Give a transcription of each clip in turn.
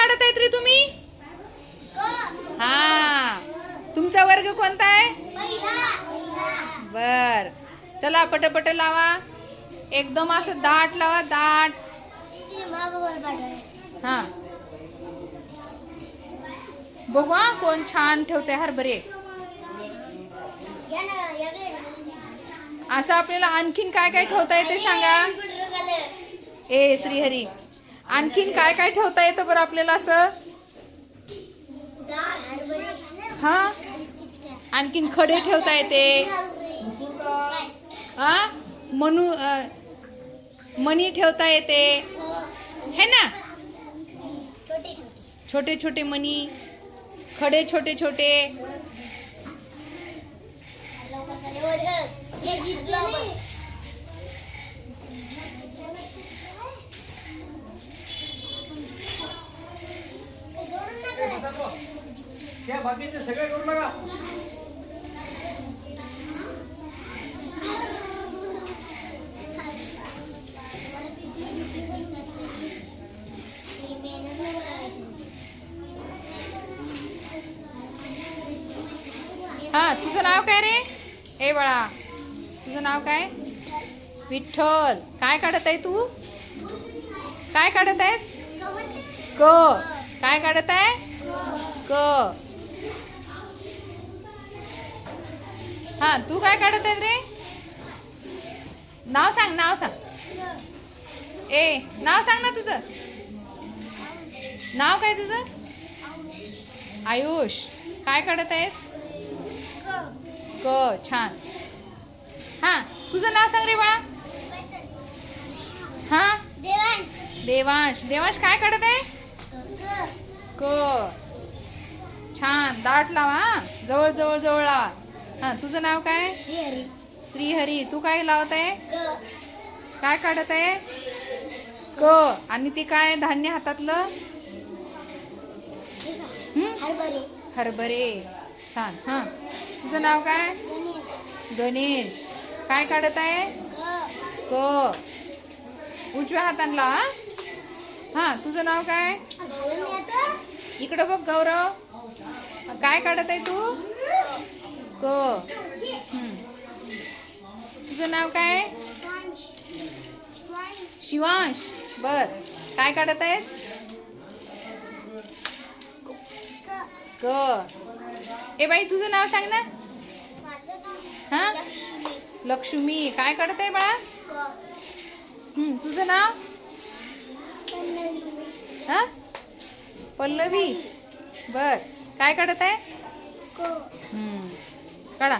काढत आहेत रे तुम्ही? हा. तुमचा वर्ग कोणता आहे? बर. चला पटपट लावा. एकदम असं दाट लावा दाट. हा. बघू हा कोण छान ठेवते हरभरे असं आपल्याला आणखीन काय काय ठेवता येते सांगा. ए श्रीहरी. आणखीन काय काय ठेवता येतं बरं आपल्याला असं? हा? आणखीन खडे ठेवता येते. हा? मनू मणी ठेवता येते. है ना? छोटे छोटे. मणी. खडे छोटे छोटे. त्या बाकीचे सगळे करू नका. हा तुझं नाव काय रे? ए बाळा. तुझं नाव काय? विठ्ठल. काय काढत आहे तू? काय काढत आहेस? क. काय काढत आहे? क. हा तू काय काढत आहे रे? नाव सांग नाव सांग. ए नाव सांग ना तुझं. नाव काय तुझं? आयुष. काय काढत आहेस? क छान. हा तुझं नाव सांग रे बाळा. हा? देवांश. देवांश काय काढत आहे? क. छान. दाट लावा जवळ जवळ जवळ लावा. हा तुझं नाव काय? श्रीहरी. तू काय लावत आहे? काय काढत आहे? क. आणि ते काय? धान्य हातातलं? हं? हरभरे. छान. हा. तुझं नाव काय? गणेश. काय काढत आहे? क. उजव्या हातानं हा? हा तुझं नाव काय? इकडं बघ गौरव. काय काढत आहे तू? क. तुझं नाव काय? शिवांश. बर. काय काढत आहेस? क. ए बाई तुझं नाव सांग ना. हा? लक्ष्मी. काय काढत आहे बाळा? तुझं नाव? हा? पल्लवी. बर. काय काढत आहे? काढा.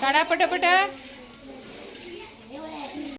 काढा पटापटा.